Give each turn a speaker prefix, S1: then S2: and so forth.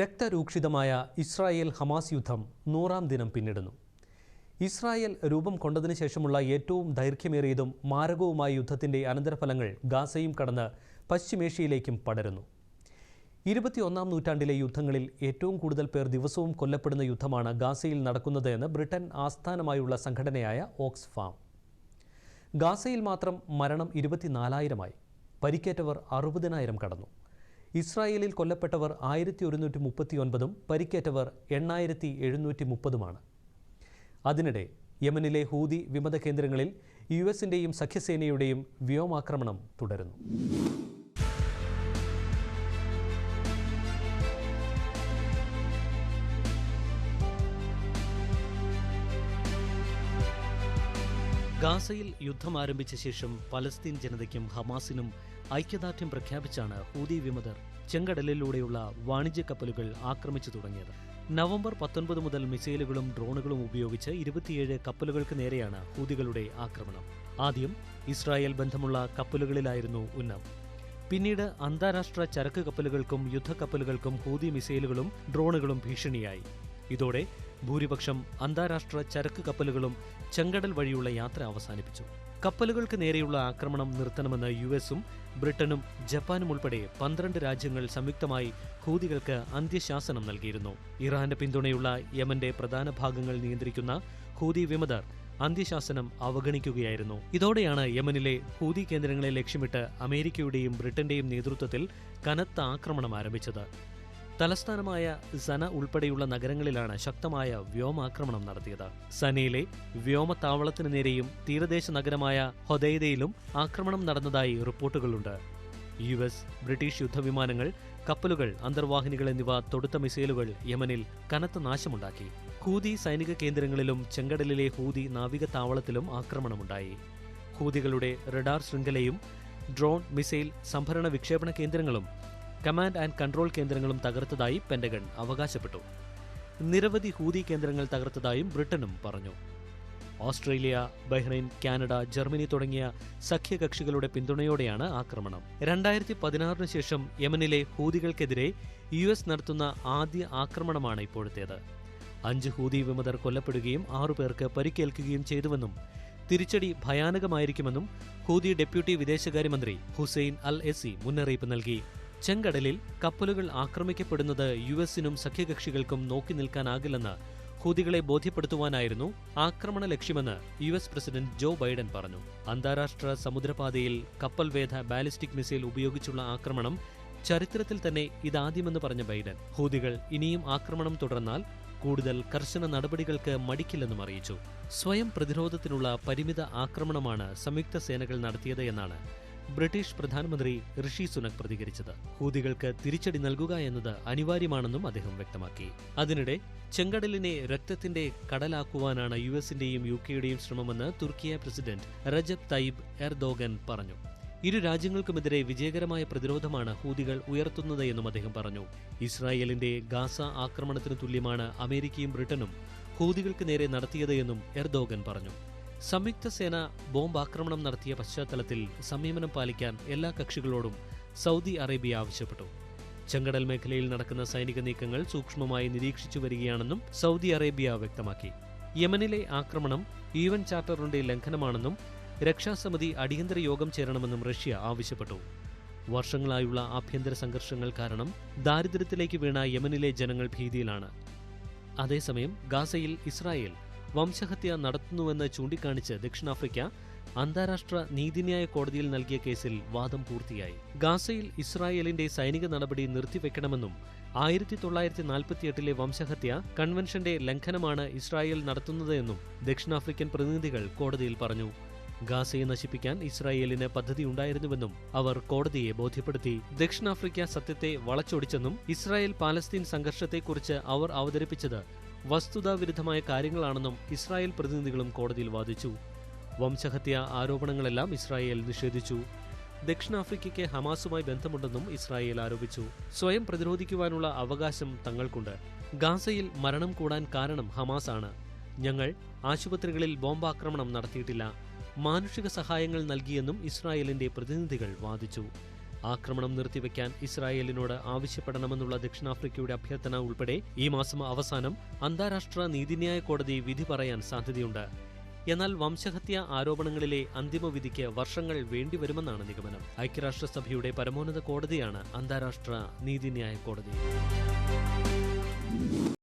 S1: രക്തരൂക്ഷിതമായ Israel Hamas യുദ്ധം നൂറാം ദിനം പിന്നിടുന്നു. ഇസ്രായേൽ രൂപം കൊണ്ടതിന് ശേഷമുള്ള ഏറ്റവും ദൈർഘ്യമേറിയതും മാരകവുമായ യുദ്ധത്തിന്റെ അനന്തരഫലങ്ങൾ ഗാസയും കടന്ന് പശ്ചിമേഷ്യയിലേക്കും പടരുന്നു. ഇരുപത്തിയൊന്നാം നൂറ്റാണ്ടിലെ യുദ്ധങ്ങളിൽ ഏറ്റവും കൂടുതൽ പേർ ദിവസവും കൊല്ലപ്പെടുന്ന യുദ്ധമാണ് ഗാസയിൽ നടക്കുന്നത് എന്ന് ബ്രിട്ടൻ ആസ്ഥാനമായുള്ള സംഘടനയായ ഓക്സ്ഫാം. ഗാസയിൽ മാത്രം മരണം ഇരുപത്തിനാലായിരമായി. പരിക്കേറ്റവർ അറുപതിനായിരം കടന്നു. ഇസ്രായേലിൽ കൊല്ലപ്പെട്ടവർ ആയിരത്തി ഒരുന്നൂറ്റി മുപ്പത്തി ഒൻപതും പരിക്കേറ്റവർ എണ്ണായിരത്തി എഴുന്നൂറ്റി മുപ്പതുമാണ് അതിനിടെ യമനിലെ ഹൂതി വിമത കേന്ദ്രങ്ങളിൽ യു എസിന്റെയും സഖ്യസേനയുടെയും വ്യോമാക്രമണം തുടരുന്നു. ഗാസയിൽ യുദ്ധം ആരംഭിച്ച ശേഷം പലസ്തീൻ ജനതയ്ക്കും ഹമാസിനും ഐക്യദാർഢ്യം പ്രഖ്യാപിച്ചാണ് ഹൂതി വിമതർ ചെങ്കടലിലൂടെയുള്ള വാണിജ്യ കപ്പലുകൾ ആക്രമിച്ചു തുടങ്ങിയത്. നവംബർ പത്തൊൻപത് മുതൽ മിസൈലുകളും ഡ്രോണുകളും ഉപയോഗിച്ച് ഇരുപത്തിയേഴ് കപ്പലുകൾക്ക് നേരെയാണ് ഹൂതികളുടെ ആക്രമണം. ആദ്യം ഇസ്രായേൽ ബന്ധമുള്ള കപ്പലുകളിലായിരുന്നു ഉന്നം. പിന്നീട് അന്താരാഷ്ട്ര ചരക്ക് കപ്പലുകൾക്കും യുദ്ധക്കപ്പലുകൾക്കും ഹൂതി മിസൈലുകളും ഡ്രോണുകളും ഭീഷണിയായി. ഇതോടെ ഭൂരിപക്ഷം അന്താരാഷ്ട്ര ചരക്ക് കപ്പലുകളും ചെങ്കടൽ വഴിയുള്ള യാത്ര അവസാനിപ്പിച്ചു. കപ്പലുകൾക്ക് നേരെയുള്ള ആക്രമണം നിർത്തണമെന്ന് യു എസും ബ്രിട്ടനും ജപ്പാനും ഉൾപ്പെടെ പന്ത്രണ്ട് രാജ്യങ്ങൾ സംയുക്തമായി ഹൂതികൾക്ക് അന്ത്യശാസനം നൽകിയിരുന്നു. ഇറാന്റെ പിന്തുണയുള്ള യമന്റെ പ്രധാന ഭാഗങ്ങൾ നിയന്ത്രിക്കുന്ന ഹൂതി വിമതർ അന്ത്യശാസനം അവഗണിക്കുകയായിരുന്നു. ഇതോടെയാണ് യമനിലെ ഹൂതി കേന്ദ്രങ്ങളെ ലക്ഷ്യമിട്ട് അമേരിക്കയുടെയും ബ്രിട്ടന്റെയും നേതൃത്വത്തിൽ കനത്ത ആക്രമണം ആരംഭിച്ചത്. തലസ്ഥാനമായ സന ഉൾപ്പെടെയുള്ള നഗരങ്ങളിലാണ് ശക്തമായ വ്യോമാക്രമണം നടത്തിയത്. സനയിലെ വ്യോമത്താവളത്തിനു നേരെയും തീരദേശ നഗരമായ ഹൊദൈദയിലും ആക്രമണം നടന്നതായി റിപ്പോർട്ടുകളുണ്ട്. യു എസ് ബ്രിട്ടീഷ് യുദ്ധവിമാനങ്ങൾ കപ്പലുകൾ അന്തർവാഹിനികൾ എന്നിവ തൊടുത്ത മിസൈലുകൾ യമനിൽ കനത്ത നാശമുണ്ടാക്കി. ഹൂതി സൈനിക കേന്ദ്രങ്ങളിലും ചെങ്കടലിലെ ഹൂതി നാവിക താവളത്തിലും ആക്രമണമുണ്ടായി. ഹൂതികളുടെ റഡാർ ശൃംഖലയും ഡ്രോൺ മിസൈൽ സംഭരണ വിക്ഷേപണ കേന്ദ്രങ്ങളും കമാൻഡ് ആൻഡ് കൺട്രോൾ കേന്ദ്രങ്ങളും തകർത്തതായി പെന്റഗൺ അവകാശപ്പെട്ടു. നിരവധി ഹൂതി കേന്ദ്രങ്ങൾ തകർത്തതായും ബ്രിട്ടനും പറഞ്ഞു. ഓസ്ട്രേലിയ ബഹ്റൈൻ കാനഡ ജർമ്മനി തുടങ്ങിയ സഖ്യകക്ഷികളുടെ പിന്തുണയോടെയാണ് ആക്രമണം. രണ്ടായിരത്തി പതിനാറിന് ശേഷം യമനിലെ ഹൂതികൾക്കെതിരെ യു എസ് നടത്തുന്ന ആദ്യ ആക്രമണമാണ് ഇപ്പോഴത്തേത്. അഞ്ച് ഹൂതി വിമതർ കൊല്ലപ്പെടുകയും ആറുപേർക്ക് പരിക്കേൽക്കുകയും ചെയ്തുവെന്നും തിരിച്ചടി ഭയാനകമായിരിക്കുമെന്നും ഹൂതി ഡെപ്യൂട്ടി വിദേശകാര്യമന്ത്രി ഹുസൈൻ അൽ എസി മുന്നറിയിപ്പ് നൽകി. ചെങ്കടലിൽ കപ്പലുകൾ ആക്രമിക്കപ്പെടുന്നത് യു എസിനും സഖ്യകക്ഷികൾക്കും നോക്കി നിൽക്കാനാകില്ലെന്ന് ഹൂതികളെ ബോധ്യപ്പെടുത്തുവാനായിരുന്നു ആക്രമണ ലക്ഷ്യമെന്ന് U S president Joe Biden പറഞ്ഞു. അന്താരാഷ്ട്ര സമുദ്രപാതയിൽ കപ്പൽ വേധ ബാലിസ്റ്റിക് മിസൈൽ ഉപയോഗിച്ചുള്ള ആക്രമണം ചരിത്രത്തിൽ തന്നെ ഇതാദ്യമെന്ന് പറഞ്ഞ ബൈഡൻ. ഹൂതികൾ ഇനിയും ആക്രമണം തുടർന്നാൽ കൂടുതൽ കർശന നടപടികൾക്ക് മടിക്കില്ലെന്നും അറിയിച്ചു. സ്വയം പ്രതിരോധത്തിനുള്ള പരിമിത ആക്രമണമാണ് സംയുക്ത സേനകൾ നടത്തിയത് എന്നാണ് ബ്രിട്ടീഷ് പ്രധാനമന്ത്രി ഋഷി സുനക് പ്രതികരിച്ചത്. ഹൂതികൾക്ക് തിരിച്ചടി നൽകുക എന്നത് അനിവാര്യമാണെന്നും അദ്ദേഹം വ്യക്തമാക്കി. അതിനിടെ ചെങ്കടലിനെ രക്തത്തിന്റെ കടലാക്കുവാനാണ് യു എസിന്റെയും യു കെയുടെയും ശ്രമമെന്ന് Turkiye president Recep Tayyip Erdogan പറഞ്ഞു. ഇരു രാജ്യങ്ങൾക്കുമെതിരെ വിജയകരമായ പ്രതിരോധമാണ് ഹൂതികൾ ഉയർത്തുന്നത് എന്നും അദ്ദേഹം പറഞ്ഞു. ഇസ്രായേലിന്റെ ഗാസ ആക്രമണത്തിന് തുല്യമാണ് അമേരിക്കയും ബ്രിട്ടനും ഹൂതികൾക്ക് നേരെ നടത്തിയത് എന്നും എർദോഗൻ പറഞ്ഞു. സംയുക്ത സേന ബോംബ് ആക്രമണം നടത്തിയ പശ്ചാത്തലത്തിൽ സംയമനം പാലിക്കാൻ എല്ലാ കക്ഷികളോടും സൗദി അറേബ്യ ആവശ്യപ്പെട്ടു. ചെങ്കടൽ മേഖലയിൽ നടക്കുന്ന സൈനിക നീക്കങ്ങൾ സൂക്ഷ്മമായി നിരീക്ഷിച്ചു വരികയാണെന്നും സൗദി അറേബ്യ വ്യക്തമാക്കി. യമനിലെ ആക്രമണം യു എൻ ചാർട്ടറിന്റെ ലംഘനമാണെന്നും രക്ഷാസമിതി അടിയന്തര യോഗം ചേരണമെന്നും റഷ്യ ആവശ്യപ്പെട്ടു. വർഷങ്ങളായുള്ള ആഭ്യന്തര സംഘർഷങ്ങൾ കാരണം ദാരിദ്ര്യത്തിലേക്ക് വീണ യമനിലെ ജനങ്ങൾ ഭീതിയിലാണ്. അതേസമയം ഗാസയിൽ ഇസ്രായേൽ വംശഹത്യ നടത്തുന്നുവെന്ന് ചൂണ്ടിക്കാണിച്ച് ദക്ഷിണാഫ്രിക്ക അന്താരാഷ്ട്ര നീതിന്യായ കോടതിയിൽ നൽകിയ കേസിൽ വാദം പൂർത്തിയായി. ഗാസയിൽ ഇസ്രായേലിന്റെ സൈനിക നടപടി നിർത്തിവെക്കണമെന്നും ആയിരത്തി തൊള്ളായിരത്തി നാൽപ്പത്തിയെട്ടിലെ വംശഹത്യ കൺവെൻഷന്റെ ലംഘനമാണ് ഇസ്രായേൽ നടത്തുന്നതെന്നും ദക്ഷിണാഫ്രിക്കൻ പ്രതിനിധികൾ കോടതിയിൽ പറഞ്ഞു. ഗാസയെ നശിപ്പിക്കാൻ ഇസ്രായേലിന് പദ്ധതി ഉണ്ടായിരുന്നുവെന്നും അവർ കോടതിയെ ബോധ്യപ്പെടുത്തി. ദക്ഷിണാഫ്രിക്ക സത്യത്തെ വളച്ചൊടിച്ചെന്നും ഇസ്രായേൽ പാലസ്തീൻ സംഘർഷത്തെക്കുറിച്ച് അവർ അവതരിപ്പിച്ചത് വസ്തുതാവിരുദ്ധമായ കാര്യങ്ങളാണെന്നും ഇസ്രായേൽ പ്രതിനിധികളും കോടതിയിൽ വാദിച്ചു. വംശഹത്യ ആരോപണങ്ങളെല്ലാം ഇസ്രായേൽ നിഷേധിച്ചു. ദക്ഷിണാഫ്രിക്കയ്ക്ക് ഹമാസുമായി ബന്ധമുണ്ടെന്നും ഇസ്രായേൽ ആരോപിച്ചു. സ്വയം പ്രതിരോധിക്കുവാനുള്ള അവകാശം തങ്ങൾക്കുണ്ട്. ഗാസയിൽ മരണം കൂടാൻ കാരണം ഹമാസ് ആണ് ഞങ്ങൾ ആശുപത്രികളിൽ ബോംബാക്രമണം നടത്തിയിട്ടില്ല. മാനുഷിക സഹായങ്ങൾ നൽകിയെന്നും ഇസ്രായേലിന്റെ പ്രതിനിധികൾ വാദിച്ചു. ആക്രമണം നിർത്തിവെക്കാൻ ഇസ്രായേലിനോട് ആവശ്യപ്പെടണമെന്നുള്ള ദക്ഷിണാഫ്രിക്കയുടെ അഭ്യർത്ഥന ഉൾപ്പെടെ ഈ മാസം അവസാനം അന്താരാഷ്ട്ര നീതിന്യായ കോടതി വിധി പറയാൻ സാധ്യതയുണ്ട്. എന്നാൽ വംശഹത്യ ആരോപണങ്ങളിലെ അന്തിമ വിധിക്ക് വർഷങ്ങൾ വേണ്ടിവരുമെന്നാണ് നിഗമനം. ഐക്യരാഷ്ട്രസഭയുടെ പരമോന്നത കോടതിയാണ് അന്താരാഷ്ട്ര നീതിന്യായ കോടതി.